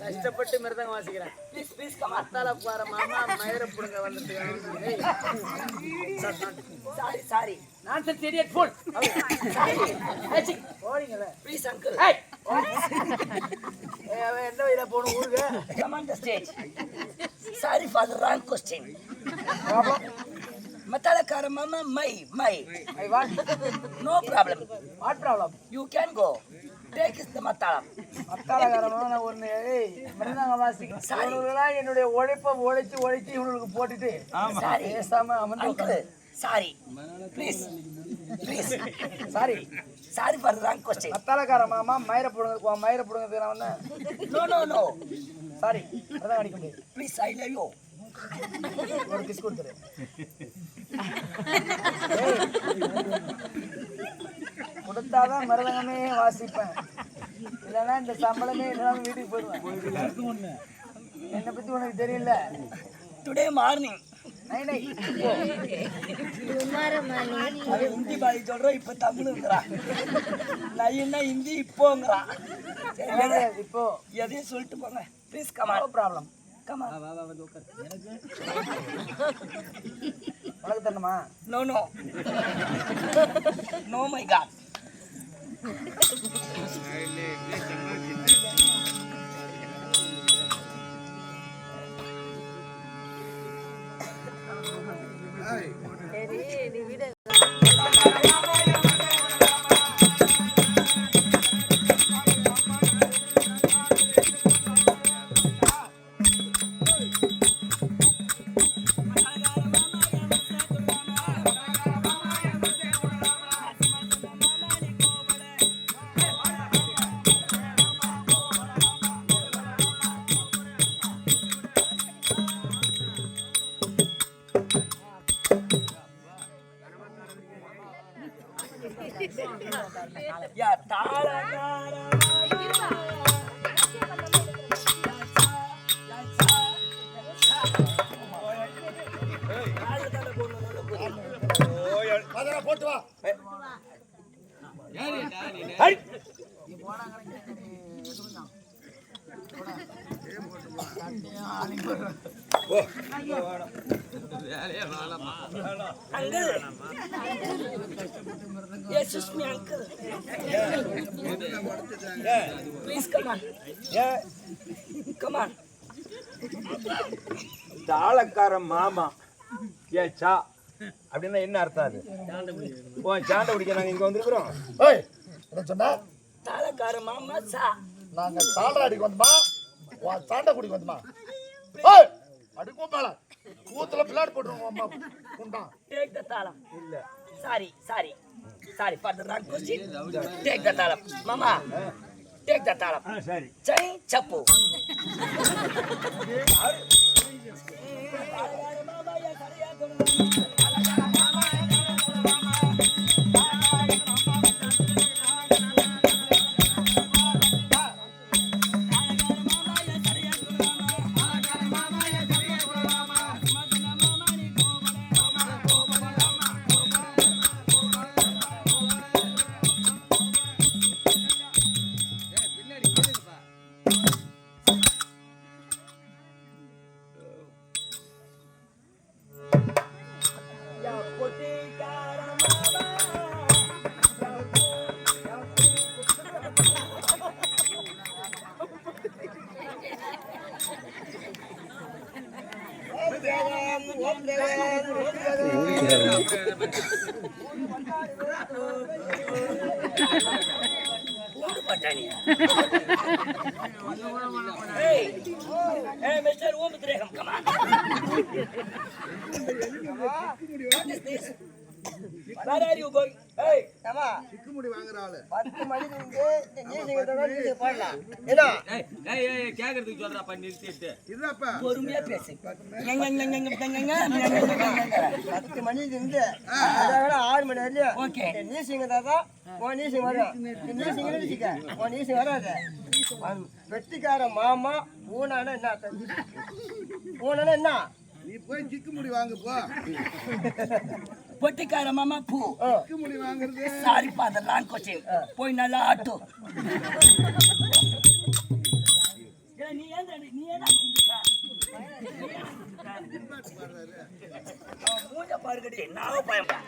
கஷ்டப்பட்டு மிருதங்க வாசிக்கிறேன். ப்ளீஸ் ப்ளீஸ் கமாத்தால பாரு மாமா மயிர புடுங்க வந்துட்டு. சாரி சாரி நான் சரி சரி full போறீங்களே please uncle sorry for question மத்தாலக்கார மாமா my my no problem what problem you can go take is the மத்தாளம் மத்தாளக்காரமான ஒன்று என்னுடைய உழைப்ப உழைச்சி உழைச்சி இவங்களுக்கு போட்டுட்டு சாரி பேசாம அமர்ந்து sorry sorry the wrong question. அத்தாளக்கார மாமா மயிர புடுங்க மயிர புடுங்க நான் வந்தேன் No, no, no. சாரி அதான் அடிக்க முடியாது Please, I love you. ஒரு கிஸ் கொடுத்துரு கொடுத்தாதான் மருதகமே வாசிப்பேன் இல்லைன்னா இந்த சம்பளமே இல்லாம வீட்டுக்கு போயிடுவேன் என்னை பத்தி உனக்கு தெரியல ஹிந்தி பாதி சொல்றான் இப்ப தமிழ்ங்கிறான் நான் ஹிந்தி இப்போங்கிறான் சரி, இப்போ. எதையும் சொல்லிட்டு போங்க. ப்ளீஸ் கமான் ப்ராப்ளம் உனக்கு தரணுமா? No no no my god யா தாளகார போட்டு uncle. Yes me uncle please come on come on தாளக்கார மாமா. ஏ சா. அப்படின்னா என்ன அர்த்தம் அது? ஓ சாண்டை பிடிக்க நாங்க இங்க வந்திருக்கிறோம். ஏய் என்ன சொன்ன? தாளக்கார மாமா சா. நாங்க தாண்டா அடிக்க வந்தோமா? உன் தாண்டா குடிக்க வந்தோமா? ஏய் அடிக்கும் மேல. கூத்துல பிள்ளாடி போட்டுருவோம் அம்மா குண்டா டேக் த தாளம் இல்ல sorry sorry sorry for the wrong question take the தாளம் மாமா டேக் த தாளம் சரி சை சப்பு ஓடு Where are you going? Hey, Tama. சிக்குமுடி வாங்குற ஆளு. 10 மணிக்கு இங்க இந்த நீதிங்கத்தோட நீங்க போடலாம். என்ன? ஏய், ஏய், ஏய், கேக்குறதுக்கு சொல்றா நிறுத்திட்டு. இதுதாப்பா. பொறுமையா பேசு. ஞங்க ஞங்க ஞங்க ஞங்க ஞங்க. 10 மணிக்கு இங்க அதாவது 6 மணி வரையும். ஓகே. நீ நீசிங்க தாதா, ஓ நீசிங்க வரும். இந்த நீசிங்க நீசிங்க. ஓ நீசிங்க வராது. வெட்டிக்கார மாமா ஊனானா என்ன அர்த்தம்? ஊனானா என்ன? நீ போய் சிக்குமுடி வாங்கு போ. பொட்டிக்கார மாமா பூ. ஓ, சிக்குமுடி வாங்குறது. சாரி ஃபாதர் லாங் கொஸ்டின் போய் நல்லா ஆட்டு. நீ ஏன் நீ ஏன் மூஞ்ச நான் பயப்பட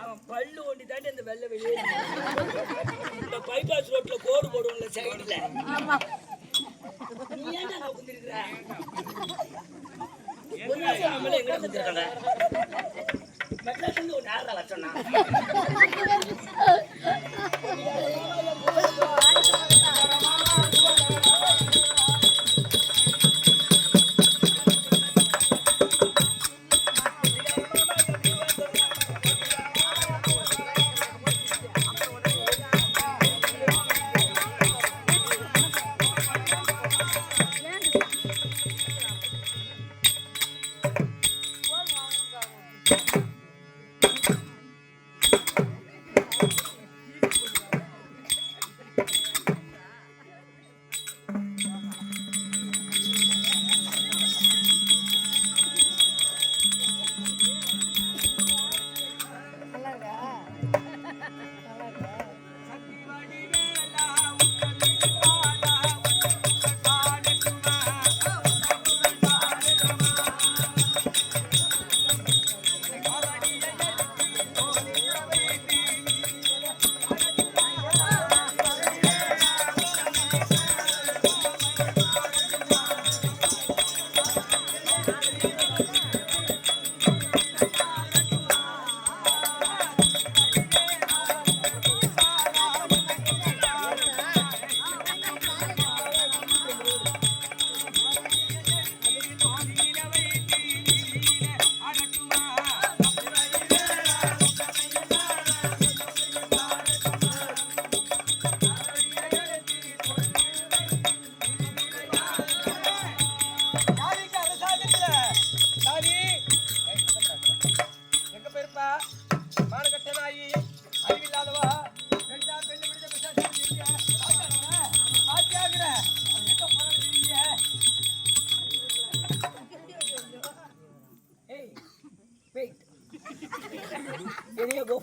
அவன் பல்லு ஒண்டி தாண்டி அந்த வெள்ளை வெளியே இந்த பைபாஸ் ரோட்ல கோடு போடுவோம்ல சைடுல நீ ஏன் அங்க குந்திருக்கிற? லட்சம்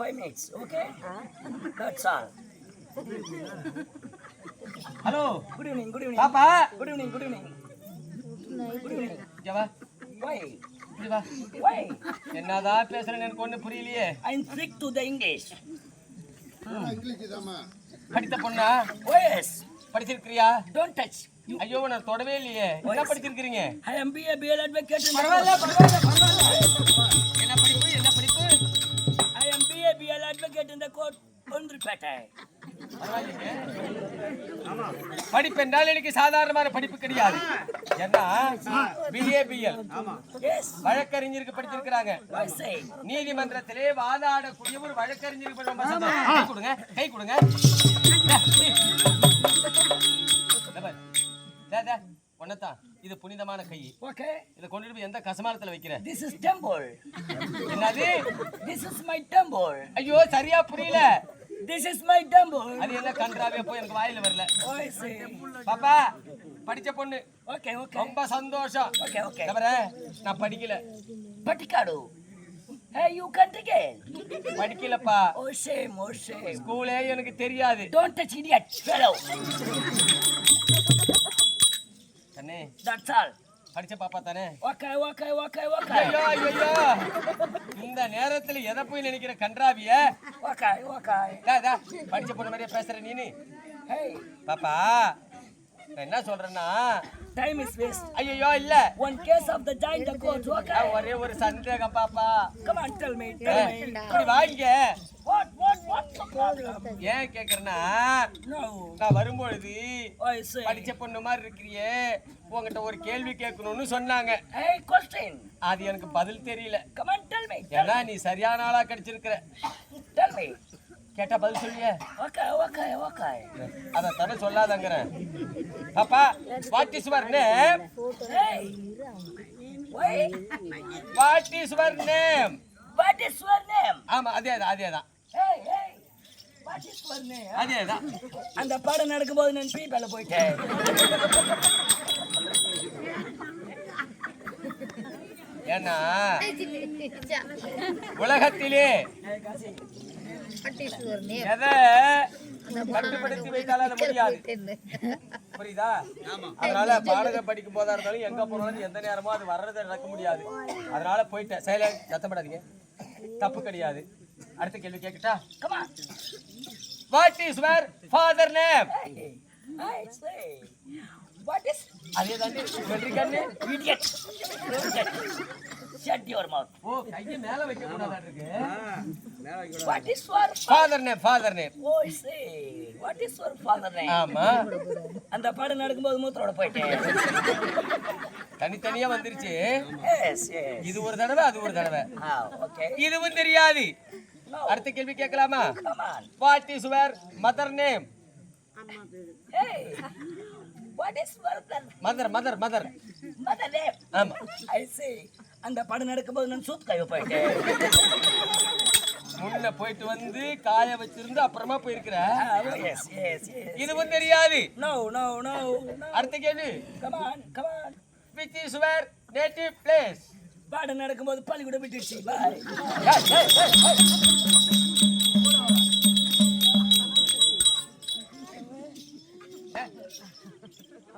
five minutes, okay? That's all. Hello Good evening, good evening. பாப்பா Good evening, good evening. Good evening. இங்க வா Why? Why? என்னதான் பேசுறேன்னு எனக்கு ஒண்ணு புரியலையே I'm sick to the English. English தாமா படித்த பொண்ணா Oh yes, படிச்சிருக்கிறியா don't touch. You, ஐயோ நான் தொடவே இல்லையே என்ன படிச்சிருக்கிறீங்க பரவாயில்ல. பரவாயில்ல பரவாயில்ல கோர்ட்ல கேட்டிருந்த கோர்ட் படிப்பு என்றால் எனக்கு சாதாரணமான படிப்பு கிடையாது. ஏன்னா பிஏபிஎல் வழக்கறிஞருக்கு படிச்சிருக்கிறாங்க நீதிமன்றத்திலே வாதாடக்கூடிய ஒரு வழக்கறிஞருக்கு கை கொடுங்க கை கொடுங்க. ஒன்னதான் இது புனிதமான கை Okay, இதை கொண்டுட்டு போய் எந்த கசமானத்துல வைக்கிற this is temple. என்னது This is my temple. ஐயோ சரியா புரியல This is my temple. அது என்ன கன்றாவே போய் எனக்கு வாயில வரல Oh, say. பாப்பா படிச்ச பொண்ணு Okay, okay. ரொம்ப சந்தோஷம் okay. இந்த பாரு, நான் படிக்கல Patikadu. Hey, you can't again. படிக்கலப்பா Oh, shame, oh, shame. ஸ்கூலே எனக்கு தெரியாது Don't touch idiot, fellow. தானே? தட்ஸ் படிச்ச பாப்பா தானே? ஓகே ஓகே ஓகே ஓகே ஐயோ இந்த நேரத்துல எதை போய் நினைக்கிற கன்றாவிய? ஓகே ஓகே டா டா படிச்ச பொண்ணு மாதிரியே பேசுற நீ ஹேய் பாப்பா என்ன சொல்றேன்னா டைம் இஸ் வேஸ்ட் ஐயோ இல்ல. One case of the joint the code okay ஒரே ஒரு சந்தேகம் பாப்பா. Come on tell me tell me வாங்க. வாட் ஏன் கேக்குறேன்னா. நான் வரும்பொழுது say. படிச்ச பொண்ணு மாதிரி இருக்கிறியே உங்ககிட்ட ஒரு கேள்வி கேட்கணும்னு சொன்னாங்க. அது எனக்கு பதில் தெரியல ஏன்னா நீ சரியான ஆளா கிடைச்சிருக்கிற. கேட்டா பதில் சொல்லியே. அத தர சொல்லாதங்கிறேன் பாப்பா what is your name. What is your name What is your name? ஆமா அதே தான் அதே தான் Hey, hey. What is your name? அதே தான் அந்த படம் நடக்கும்போது நான் பீப்பால போயிட்டேன். ஏன்னா உலகத்திலே எதை கட்டுப்படுத்தி வைத்தாலும் அது முடியாது. புரியுதா? அதனால பாடகம் படிக்கும் போதா இருந்தாலும் எங்க போனாலும் எந்த நேரமோ அது வர்றது நடக்க முடியாது. அதனால போயிட்டேன். சைலண்ட் சத்தப்படாதீங்க தப்பு கிடையாது. அடுத்த கேள்வி கேட்கட்டா. What is your father name அதே தாண்டி. ஓ கையை மேல வைக்க கூடாதா இருக்கு? ஆமா. அந்த படம் நடக்கும்போது மூத்தரோட போயிட்டேன். தனித்தனியா வந்துருச்சு. இது ஒரு தடவை அது ஒரு தடவை. Ah. இதுவும் தெரியாது. அடுத்த கேள்வி கேட்கலாமா. What is your mother name? Mother mother mother mother name? ஆமா I say. அந்த படம் நடக்கும்போது நான் சூத் கைவ போயிட்டேன் முன்ன போயிட்டு வந்து காய வச்சிருந்து அப்புறமா போயிருக்கிற. இதுவும் தெரியாது no, no, no. அடுத்த கேள்வி come on. Which is your native place பாடம் நடக்கும்போது பள்ளிக்கூடம் விட்டுடுச்சு பாய்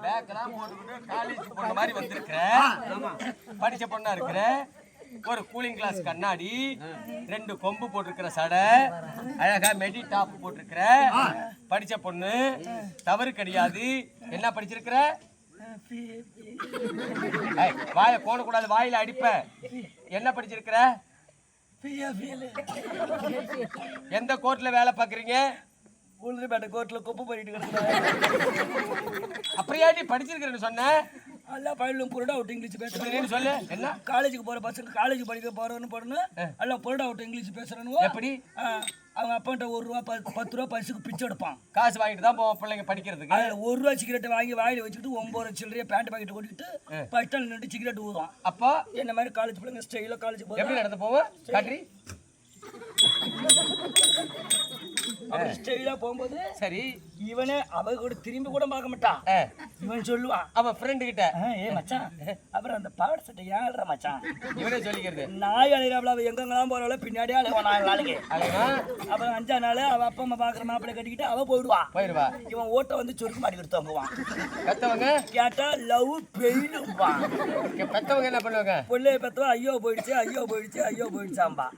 பேக்கெல்லாம் போட்டுக்கிட்டு காலேஜ் பொண்ணு மாதிரி வந்திருக்கிற. படிச்ச பொண்ணா இருக்கிற ஒரு கூலிங் கிளாஸ் கண்ணாடி ரெண்டு கொம்பு போட்டிருக்கிற சடை அழகா மெடி டாப் போட்டிருக்கிற படிச்ச பொண்ணு தவறு கிடையாது. என்ன படிச்சிருக்கிற? வாயை கோணக்கூடாது வாயில அடிப்பேன் என்ன படிச்சிருக்கிற? எந்த கோர்ட்ல வேலை பாக்குறீங்க உளுந்துப்பேட்டை கோர்ட்ல குப்பை பண்ணிட்டு அப்படியாட்டி படிச்சிருக்கிறேன்னு சொன்னேன் எல்லாம் பயிலும் புரடா இங்கிலீஷ் பேசுறேன். இப்படின்னு சொல்லு என்ன? காலேஜுக்கு போற பசங்க காலேஜ் படிக்க போறவனு போறன்னு எல்லாம் புரடா விட்டு இங்கிலீஷ் பேசுறானுவோ எப்படி? அவங்க அப்பான்ட்ட ஒரு ரூபா பத்து ரூபா பரிசுக்கு பிச்சை எடுப்பான். காசு வாங்கிட்டு தான் போவோம் பிள்ளைங்க படிக்கிறதுக்கு. அதுல ஒரு ரூபா சிகரெட் வாங்கி வாயில வச்சுக்கிட்டு ஒன்பது ரூபா சில்லறைய பேண்ட் பாக்கெட் கொட்டிட்டு பஸ் ஸ்டாண்ட் நின்று சிகரெட் ஊதுவான். அப்போ? என்ன மாதிரி காலேஜ் பிள்ளைங்க ஸ்டைல காலேஜ் எப்படி போதும் நடந்து போவோம் காட்ரி? அப்படி ஸ்டைலா போகும்போது சரி. இவனே அவ கூட திரும்பி கூட பார்க்க மாட்டான். இவன் சொல்லுவான் அவன் ஃப்ரெண்டு கிட்ட. "ஆ, ஏ மச்சான். அப்புறம் அந்த பாவாடை சட்டை ஏழ்ற மச்சான்? இவனே சொல்லிக்கிறது. நாய் அலையிறாப்ல அவ எங்கெங்கெல்லாம் போறாளோ பின்னாடியே அலைவான் நாலு நாளைக்கு அப்புறம் அஞ்சா நாள் அவ அப்பா அம்மா பாக்குற மாப்பிள்ளை கட்டிக்கிட்டு அவ போயிடுவா. போயிருவா இவன் ஓட்ட வந்து சுருக்கு மாட்டிக்கிட்டு தொங்குவான். பெத்தவங்க? கேட்டா லவ் பெயிலுவான் பெத்தவங்க என்ன பண்ணுவாங்க? பிள்ளைய பெத்தவா ஐயோ போயிடுச்சு ஐயோ போயிடுச்சு ஐயோ போயிடுச்சாம்பா.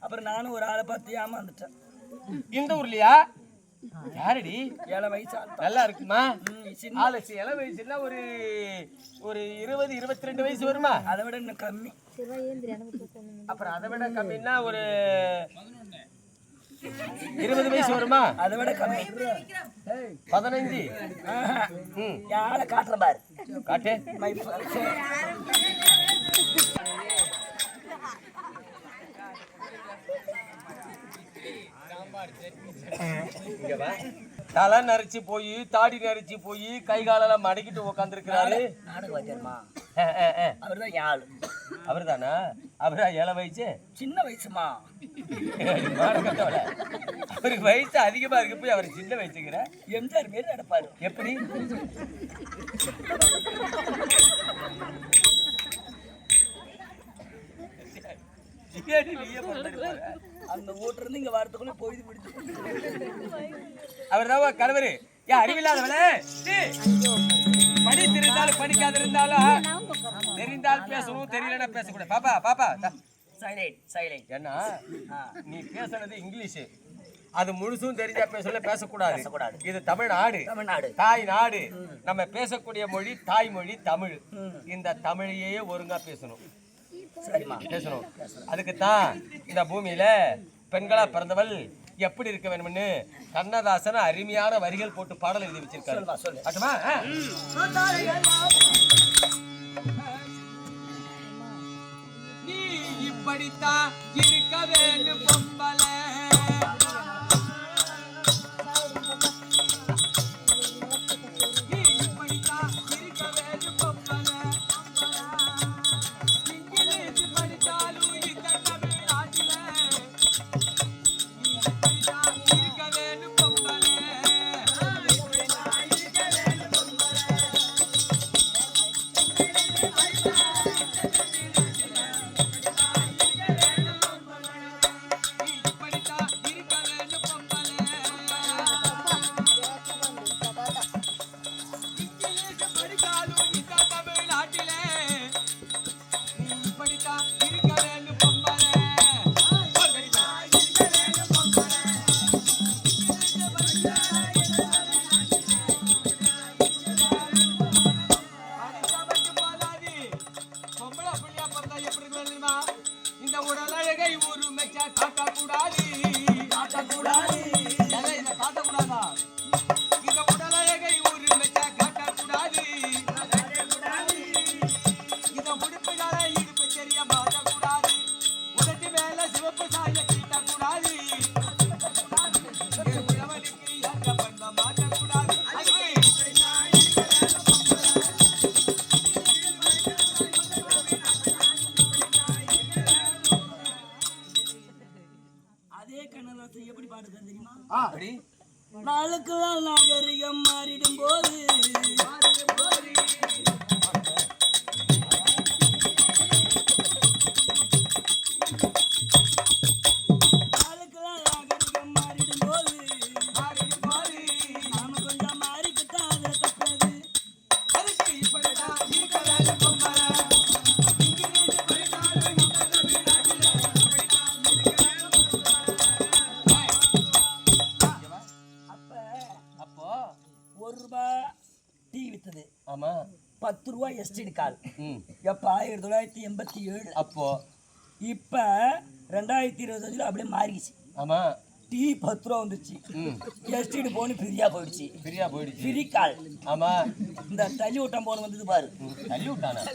அப்புறம் நானும் ஒரு ஆளை பார்த்து ஏமாந்துட்டேன். இந்த ஊர்லயா? யாரடி? ஏழை வயசு. நல்லா இருக்குமா? ஆலசி இள வயசுல ஒரு ஒரு இருபது இருபத்தி ரெண்டு வயசு வருமா? அதை விட இன்னும் கம்மி. அப்புறம் அதை விட கம்மின்னா ஒரு இருபது வயசு வருமா? அதை விட கம்மி. பதினஞ்சு ஆளை காட்டுறேன் பாரு. காட்டு My friend. இங்க வா. தலை நரைச்சு போய் தாடி நரைச்சு போய் கை காலெல்லாம் மடக்கிட்டு வாத்தியாருமா. அவர்தானா அவர் தான் அவர்தானா? அவரா ஏழை வயசு? சின்ன வயசுமா. அவருக்கு வயசு அதிகமா இருக்கு. போய் அவர் சின்ன வயசுங்கிற? எம்ஜிஆர் மாரி நடப்பாரு. எப்படி? நீயே. அந்த வீட்டுல இருந்து இங்க வரதுக்குள்ள பொழுது பிடிச்சு அவர்தான் கணவரு? ஏன் அறிவில்லாதவளே? சீ. படித்திருந்தாலும் படிக்காத இருந்தாலும் தெரிந்தால் பேசணும் தெரியலன்னா பேசக்கூடாது. பாப்பா பாப்பா. சைலைட் சைலைட் ஏன்னா நீ பேசுனது இங்கிலீஷ். அது முழுசும் தெரிஞ்சா பேசல பேசக்கூடாது. இது தமிழ்நாடு தமிழ்நாடு. தாய் நாடு. நம்ம பேசக்கூடிய மொழி தாய்மொழி தமிழ். இந்த தமிழையே ஒழுங்கா பேசணும். சரிம்மா பேசணும். அதுக்கு தான் இந்த பூமியில பெண்களா பிறந்தவள் எப்படி இருக்க வேணும்னு கண்ணதாசன் அருமையான வரிகள் போட்டு பாடல் எழுதி வச்சிருக்காரு. சொல்லுமா சொல்லு. ஆட்டுமா? நீ இப்படித்தான் இருக்க வேண்டும் பொம்பளை. எப்படி இந்த உடலழகை உரிமைச்சா கூடாது அதே கண்ணதாசன் எப்படி பாடுறாரு தெரியுமா? அப்படி நாகரிகம் நாள் நாகரிகம் மாறிடும் போது ஒரு ரூபாய் டீ வித்தது. ஆமா. பத்து ரூபாய் எஸ்டிடி கால். ம். எப்ப ஆயிரத்தி தொள்ளாயிரத்தி எண்பத்தி ஏழு. அப்போ? இப்ப ரெண்டாயிரத்தி இருபத்தஞ்சுல அப்படியே மாறிடுச்சு. ஆமா. டீ பத்து ரூபா வந்துச்சு. எஸ்டிடி போன் ஃப்ரீயா போயிடுச்சு. ஃப்ரீயா போயிடுச்சு. Free call. ஆமா. இந்த தள்ளி விட்டம் போன் வந்தது பாரு. தள்ளி விட்டானா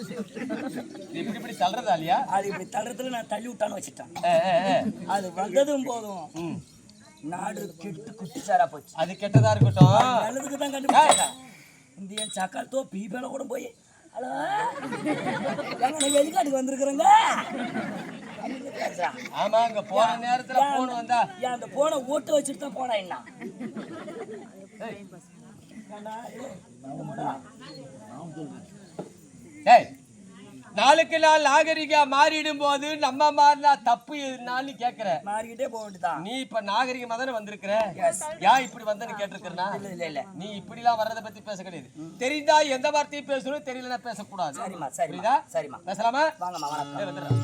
இப்படி இப்படி தள்ளுறதா இல்லையா? அது இப்படி தள்ளுறதுல நான் தள்ளி விட்டான்னு வச்சுட்டேன். அது வந்ததும் போதும். நாடு கெட்டு குட்டிச்சாரா போச்சு. அது கெட்டதா இருக்கட்டும். நல்லதுக்கு தான் கண்டுபிடிச்சாங்க. இந்த என் சக்காத்தோ பீப்பேல கூட போய். ஹலோ? எங்க நான் வெளிக்காட்டுக்கு வந்திருக்கிறேங்க? ஆமா அங்க போன நேரத்துல போன் வந்தா. ஏன் அந்த போனை ஓட்ட வச்சுட்டு தான் போனா என்ன? ஏய், நாளுக்கு நாள் நாகரிகா மாறிடும் போது நம்ம மாறினா தப்பு எதுனான்னு கேக்குற. மாறிக்கிட்டே போக வேண்டியதான் நீ இப்ப நாகரிகமா தானே வந்திருக்கிற. ஏன் இப்படி வந்தேன்னு கேட்டிருக்கிறனா? இல்ல இல்ல இல்ல. நீ இப்படிலாம் வர்றத பத்தி பேச கிடையாது. தெரிந்தா எந்த வார்த்தையும் பேசணும் தெரியலன்னா பேசக்கூடாது. சரிம்மா புரியுதா? சரிம்மா. பேசலாமா? வாங்கம்மா வந்துடுறேன்